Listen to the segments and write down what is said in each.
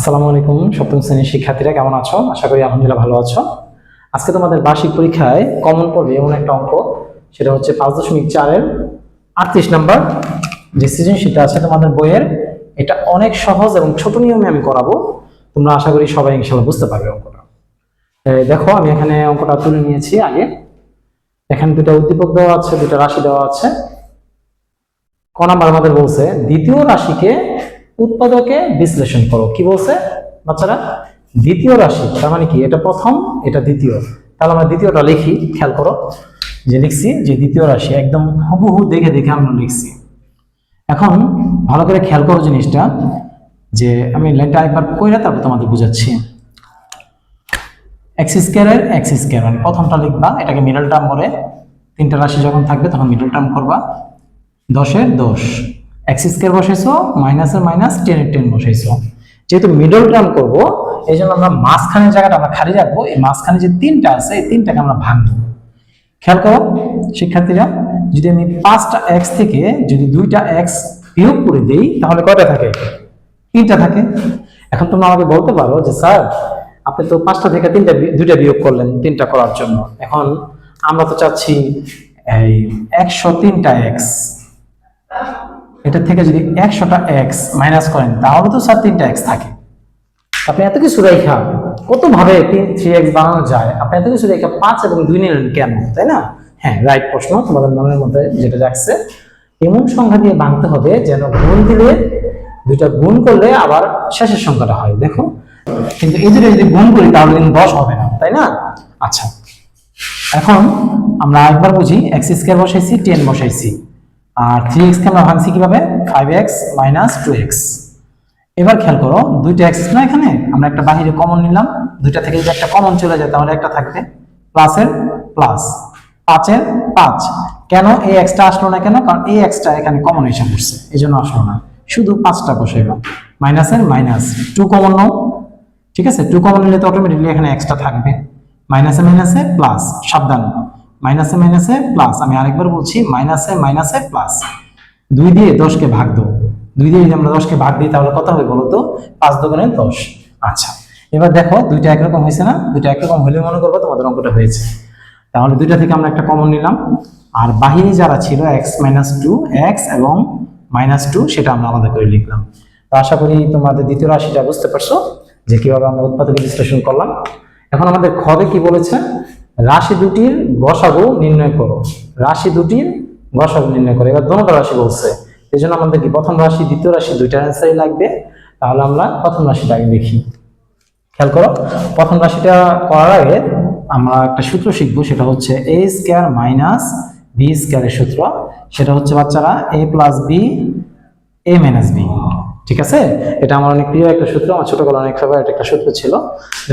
আসসালামু আলাইকুম, সপ্তম শ্রেণির শিক্ষার্থীরা কেমন আছো? আশা করি আলহামদুলিল্লাহ ভালো আছো। আজকে তোমাদের বার্ষিক পরীক্ষায় কমন পড়বে এমন একটা অঙ্ক, সেটা হচ্ছে পাঁচ দশমিক চারের আটত্রিশ নাম্বার যে সৃজনশীলটা আছে তোমাদের বইয়ের, এটা অনেক সহজ এবং ছোট নিয়মে আমি করাবো। তোমরা আশা করি সবাই ইনশাল্লাহ বুঝতে পারবে অঙ্কটা। দেখো, আমি এখানে অঙ্কটা তুলে নিয়েছি আগে। এখানে দুটা উদ্দীপক দেওয়া আছে দুটা রাশি দেওয়া আছে। ক নাম্বার আমাদের বলছে, দ্বিতীয় রাশিকে উৎপাদকে বিশ্লেষণ করো। কি বলছে? বাচ্চারা, দ্বিতীয় রাশি, তার মানে কি? এটা প্রথম, এটা দ্বিতীয়। তাহলে আমরা দ্বিতীয়টা লিখি, খেয়াল করো। যে লিখছি যে দ্বিতীয় রাশি, একদম হুবহু দেখে দেখে আমরা লিখছি। এখন ভালো করে খেয়াল করো জিনিসটা, যে আমি লাইনটা একবার কইরা তারপর তোমাদের বুঝাচ্ছি। এক্স স্কোয়ারের এক্স স্কোয়ার মানে প্রথমটা লিখবা, এটাকে মিডল টার্ম বলে। তিনটা রাশি যখন থাকবে, তখন মিডল টার্ম করবা। দশের দশ। এক্স স্কোয়ার বসাইছো মাইনাসের মাইনাস টেনের টেন বসাইছো। যেহেতু মিডল টার্ম করব এই জন্য আমরা মাঝখানের জায়গাটা আমরা খালি রাখব, এই মাঝখানে যে তিনটা আছে, এই তিনটাকে আমরা ভাগ দেবো খেয়াল করো, শিক্ষার্থীরা, যদি আমি পাঁচটা এক্স থেকে যদি দুইটা এক্স বিয়োগ করে দিই, তাহলে কয়টা থাকে? তিনটা থাকে। এখন তোমরা আমাকে বলতে পারো যে, স্যার, আপনি তো পাঁচটা থেকে তিনটা দুইটা বিয়োগ করলেন তিনটা করার জন্য। এখন আমরা তো চাচ্ছি এই একশো তিনটা এক্স এটা থেকে যদি একশোটা এক্স মাইনাস করেন, তাহলে তো স্যার তিনটা এক্স থাকে। আপনি এত কিছু রেখা কত ভাবে থ্রি এক্স বানানো যায়? আপনি এত কিছু রেখা পাঁচ এবং দুই নিলেন কেন, তাই না? হ্যাঁ রাইট প্রশ্ন, তোমাদের মনের মধ্যে যেটা যাচ্ছে। এমন সংখ্যা দিয়ে ভাঙতে হবে যেন গুণ দিলে, দুইটা গুণ করলে আবার শেষের সংখ্যাটা হয়, দেখো। কিন্তু এই দুটো যদি গুণ করি, তাহলে কিন্তু দশ হবে না, তাই না? আচ্ছা। এখন আমরা একবার বুঝি এক্স স্কোয়ার বসাইছি টেন বসাইছি। আর থ্রি এক্সকে আমরা ভাঙছি কীভাবে? Five X minus two X এবার খেয়াল করো, দুইটা এক্স না এখানে, আমরা একটা বাহিরে কমন নিলাম, দুইটা থেকে যদি একটা কমন চলে যায়, তাহলে একটা থাকবে প্লাসের প্লাস পাঁচের পাঁচ কেন এই এক্সটা আসলো না কেন? কারণ এই এক্সটা এখানে কমন এসে পড়ছে এই জন্য আসলো না। শুধু পাঁচটা বসাইলাম মাইনাসের মাইনাস টু কমন নাও, ঠিক আছে? টু কমন নিলে তো অটোমেটিকলি এখানে এক্সট্রা থাকবে মাইনাসে মাইনাসে প্লাস সাবধান। মাইনাসে মাইনাসে প্লাস আমি আরেকবার বলছি মাইনাসে মাইনাসে প্লাস দুই দিয়ে দশকে ভাগ দাও। দুই দিয়ে যদি আমরা দশকে ভাগ দিই, তাহলে কত হবে বলো তো পাঁচ দোকানে দশ। আচ্ছা এবার দেখো, দুইটা একরকম হয়েছে না? দুইটা একরকম হলে মনে করব তোমাদের অঙ্কটা হয়েছে। তাহলে দুইটা থেকে আমরা একটা কমন নিলাম। আর বাহিরে যারা ছিল এক্স মাইনাস টু এক্স এবং মাইনাস টু সেটা আমরা আলাদা করে লিখলাম। তো আশা করি তোমাদের দ্বিতীয় রাশিটা বুঝতে পারছ যে কীভাবে আমরা উৎপাদক বিশ্লেষণ করলাম। এখন আমাদের খদে কি বলেছে? রাশি দুটির গসাগু নির্ণয় করো। রাশি দুটির গসাগু নির্ণয় করো। এবার দোনোটা রাশি বলছে। এই জন্য আমাদের কি প্রথম রাশি, দ্বিতীয় রাশি দুইটা অ্যান্সারই লাগবে। তাহলে আমরা প্রথম রাশিটা আগে দেখি। খেয়াল করো, প্রথম রাশিটা করার আগে আমরা একটা সূত্র শিখব, সেটা হচ্ছে এ স্কোয়ার মাইনাস বি স্কোয়ারের সূত্র। সেটা হচ্ছে বাচ্চারা A plus B A minus B ঠিক আছে? এটা আমার অনেক প্রিয় একটা সূত্র, আমার ছোটবেলা অনেক ফেভারিট একটা সূত্র ছিল।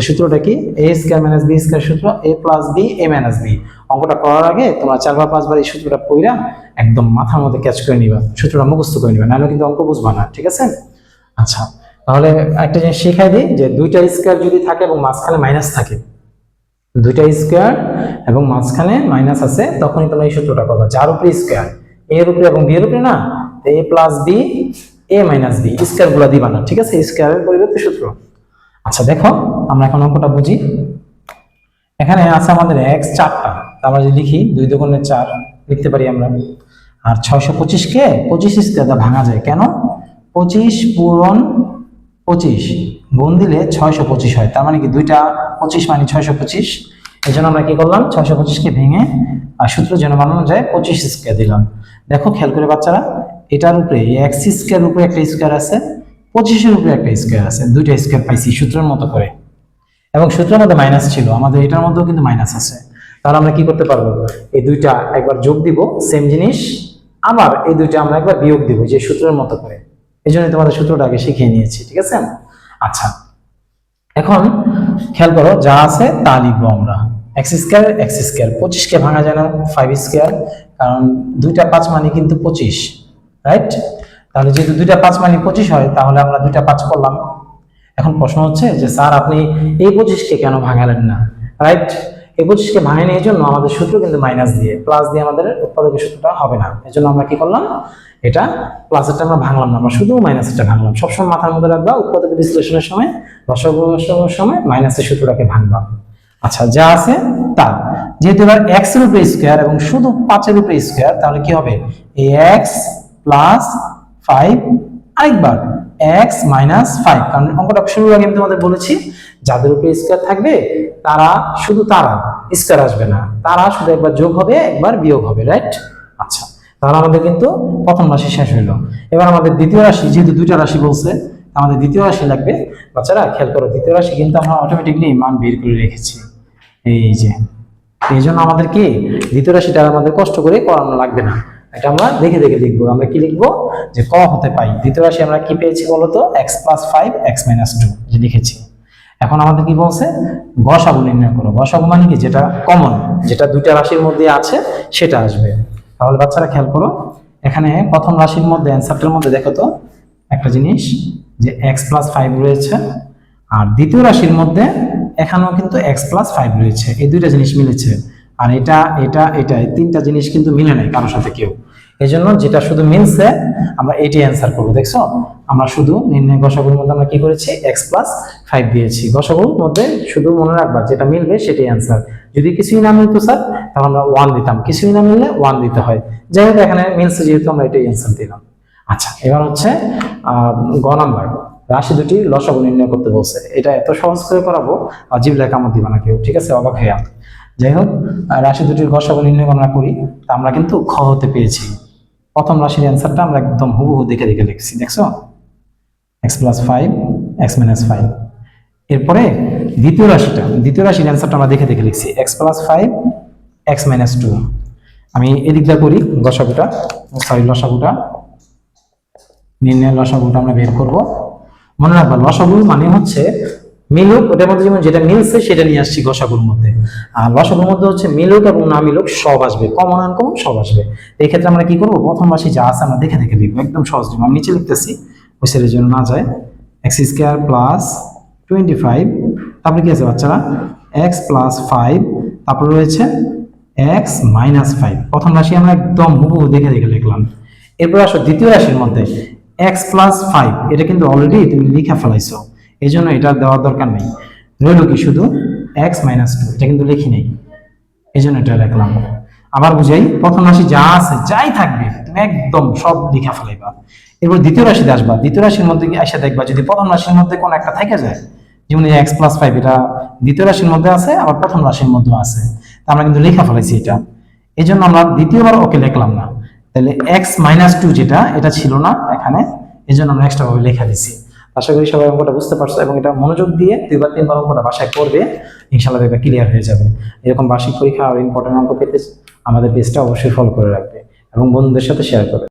সূত্রটা কি? A square minus B square সূত্র A plus B A minus B অঙ্কটা করার আগে তোমরা চারবার, পাঁচবার এই সূত্রটা পড়া একদম মাথার মধ্যে ক্যাচ করে নিবা, সূত্রটা মুখস্থ করে নিবা, নাহলে কিন্তু অঙ্ক বুঝবা না, ঠিক আছে? আচ্ছা তাহলে একটা জিনিস শিখাই দিই যে দুইটা স্কোয়ার যদি থাকে এবং মাঝখানে মাইনাস থাকে, দুইটা স্কোয়ার এবং মাঝখানে মাইনাস আছে, তখনই তোমরা এই সূত্রটা করবা, যার উপরে স্কোয়ার এর উপরে এবং বি এর উপরে না A plus B A minus B স্কোয়ারগুলা দিবা না, ঠিক আছে? স্কোয়ারের পরিবর্তে সূত্র। আচ্ছা দেখো, আমরা এখন অঙ্কটা বুঝি। এখানে আছে আমাদের এক্স চারটা আমরা যদি লিখি, দুই দোকানের চার লিখতে পারি আমরা। আর ছয়শো পঁচিশকে পঁচিশ স্কোয়ার ভাঙা যায়। কেন? পঁচিশ পূরণ পঁচিশ, গুণ দিলে ছয়শো পঁচিশ হয়। তার মানে কি দুইটা পঁচিশ মানে ছয়শো পঁচিশ? এই জন্য আমরা কি করলাম? ছয়শো পঁচিশকে ভেঙে, আর সূত্র যেন বানানো যায়, পঁচিশ স্কোয়ার দিলাম। দেখো, খেয়াল করে বাচ্চারা এটার উপরে এক্স স্কোয়ার উপরে একটা স্কোয়ার আছে পঁচিশের উপরে একটা স্কোয়ার আছে, দুইটা স্কোয়ার পাইছি সূত্রের মতো করে। এবং সূত্রের মধ্যে মাইনাস ছিল, আমাদের এটার মধ্যেও কিন্তু মাইনাস আছে। তাহলে আমরা কি করতে পারব? এই দুইটা একবার যোগ দিব সেম জিনিস, আবার এই দুইটা আমরা একবার বিয়োগ দিব, যে সূত্রের মতো করে। এই জন্য তোমাদের সূত্রটা আগে শিখিয়ে নিয়েছি, ঠিক আছে? আচ্ছা। এখন খেয়াল করো, যা আছে তা লিখব আমরা। এক্স স্কোয়ার এক্স স্কোয়ার পঁচিশকে ভাঙা যায় না ফাইভ স্কোয়ার কারণ দুইটা পাঁচ মানে কিন্তু পঁচিশ। রাইট তাহলে যেহেতু দুইটা পাঁচ মানে পঁচিশ হয়, তাহলে আমরা দুইটা পাঁচ করলাম। এখন প্রশ্ন হচ্ছে যে, স্যার, আপনি এই পঁচিশকে কেন ভাঙালেন না? রাইট এই পঁচিশকে ভাঙেনি এই জন্য আমাদের সূত্র কিন্তু মাইনাস দিয়ে প্লাস দিয়ে আমাদের উৎপাদকের সূত্রটা হবে না। এই জন্য আমরা কি করলাম? এটা প্লাসেরটা আমরা ভাঙলাম না, আমরা শুধু মাইনাসেরটা ভাঙলাম। সবসময় মাথার মধ্যে রাখবা উৎপাদক বিশ্লেষণের সময় লসাগুর সময় মাইনাসের সূত্রটাকে ভাঙবা। আচ্ছা যা আছে তা। যেহেতু এবার এক্সের উপরে স্কোয়ার এবং শুধু পাঁচের উপরে স্কোয়ার তাহলে কি হবে? এই এক্স প্লাস ফাইভ আরেকবার এক্স মাইনাস ফাইভ কারণ অঙ্কটা শুরুর আগে আমি তোমাদের বলেছি, যাদের উপরে স্কোয়ার থাকবে, তারা শুধু তারা স্কোয়ার আসবে না। তারা শুধু একবার যোগ হবে, একবার বিয়োগ হবে রাইট আচ্ছা তাহলে আমাদের কিন্তু প্রথম রাশি শেষ হইল। এবার আমাদের দ্বিতীয় রাশি, যেহেতু দুইটা রাশি বলছে, আমাদের দ্বিতীয় রাশি লাগবে। বাচ্চারা, খেয়াল করো, দ্বিতীয় রাশি কিন্তু আমরা অটোমেটিকলি মান বের করে রেখেছি। এই যে, এই জন্য আমাদের কি দ্বিতীয় রাশিটা আমাদের কষ্ট করে করানো লাগবে না। এটা আমরা দেখে দেখে লিখব। আমরা কি লিখব? যে ক হতে পাই দ্বিতীয় রাশি আমরা কি পেয়েছি বলতো? X plus five X minus two যে লিখেছি। এখন আমাদের কি বলছে? গসাগু নির্ণয় করো। গসাগু মানে কি? যেটা কমন যেটা দুইটা রাশির মধ্যে আছে, সেটা আসবে। তাহলে বাচ্চারা খেয়াল করো। এখানে প্রথম রাশির মধ্যে, অ্যান্সারটার মধ্যে দেখো তো, একটা জিনিস, যে এক্স প্লাস ফাইভ রয়েছে। আর দ্বিতীয় রাশির মধ্যে, এখানেও কিন্তু এক্স প্লাস ফাইভ রয়েছে। এই দুইটা জিনিস মিলেছে। আর এটা এটা এটা, এই তিনটা জিনিস কিন্তু মিলে নাই কারোর সাথে কেউ। এই জন্য যেটা শুধু মিলছে আমরা এটি অ্যান্সার করব, দেখছ? আমরা শুধু নির্ণয় গসাগুর মধ্যে আমরা কি করেছি? এক্স প্লাস ফাইভ দিয়েছি। গসাগুর মধ্যে শুধু মনে রাখবা, যেটা মিলবে সেটাই অ্যান্সার যদি কিছুই না মিলতো স্যার তাহলে আমরা ওয়ান দিতাম। কিছুই না মিললে ওয়ান দিতে হয়। যাই হোক, এখানে মিলছে যেহেতু আমরা এটাই অ্যান্সার দিলাম। আচ্ছা এবার হচ্ছে গ নাম্বার রাশি দুটি লসাগু নির্ণয় করতে বলছে। এটা এত সহজ করে করাবো, আর জিবলায় কামড় দিবা না কেউ, ঠিক আছে? অবাক হয়ে যাই হোক রাশি দুটির গসাগু নির্ণয় গণনা করি। তা আমরা কিন্তু খ হতে পেয়েছি প্রথম রাশির অ্যান্সারটা আমরা একদম হুবহু দেখে দেখে লিখছি, দেখছ? X plus five X minus five এরপরে দ্বিতীয় রাশিটা, দ্বিতীয় রাশির অ্যান্সারটা আমরা দেখে দেখে লিখছি X plus five X minus two আমি এদিকটা করি গসাগুটা সরি লসাগুটা নির্ণয় লসাগুটা আমরা বের করব। মনে রাখবা, লসাগু মানে হচ্ছে মিলুক ওটার মধ্যে যেমন যেটা মিলছে, সেটা নিয়ে আসছি গসাগুর মধ্যে। আর লসাগুর মধ্যে হচ্ছে মিলুক এবং না মিলুক সব আসবে। কমন আনকমন সব আসবে। এই ক্ষেত্রে আমরা কি করব? প্রথম রাশি যা আছে আমরা দেখে দেখে লিখব। একদম সহজ আমি নিচে লিখতেছি, ওই সেটের জন্য না যায়। X square plus twenty five তারপরে কি আছে বাচ্চারা? এক্স প্লাস ফাইভ তারপরে রয়েছে এক্স মাইনাস ফাইভ প্রথম রাশি আমরা একদম হুবহু দেখে দেখে লিখলাম। এরপর আসো দ্বিতীয় রাশির মধ্যে। এক্স প্লাস ফাইভ এটা কিন্তু অলরেডি তুমি লিখে ফেলাইছো। এই জন্য এটা দেওয়ার দরকার নেই। রইল কি শুধু এক্স মাইনাস টু এটা কিন্তু লিখি নেই। এই জন্য এটা লিখলাম আবার বুঝাই, প্রথম রাশি যা আছে, যাই থাকবে, তুমি একদম সব লিখে ফেলাইবা। এরপর দ্বিতীয় রাশিতে আসবা। দ্বিতীয় রাশির মধ্যে আসা দেখবা, যদি প্রথম রাশির মধ্যে কোন একটা থেকে যায়, যেমন এক্স প্লাস ফাইভ এটা দ্বিতীয় রাশির মধ্যে আছে, আবার প্রথম রাশির মধ্যে আছে। তা আমরা কিন্তু লেখা ফেলাইছি এটা। এই জন্য আমরা দ্বিতীয়বার ওকে লিখলাম না। তাহলে এক্স মাইনাস টু যেটা, এটা ছিল না এখানে। এই জন্য আমরা এক্সট্রা ভাবে লেখা দিছি। আশা করি সবাই অঙ্কটা বুঝতে পারছ এবং এটা মনোযোগ দিয়ে দুইবার তিনবার অঙ্কটা বাসায় করবে ইনশাল্লাহ এটা ক্লিয়ার হয়ে যাবে। এরকম বার্ষিক পরীক্ষা আর ইম্পর্টেন্ট অঙ্ক পেতে আমাদের পেজটা অবশ্যই ফলো করে রাখবে এবং বন্ধুদের সাথে শেয়ার করবে।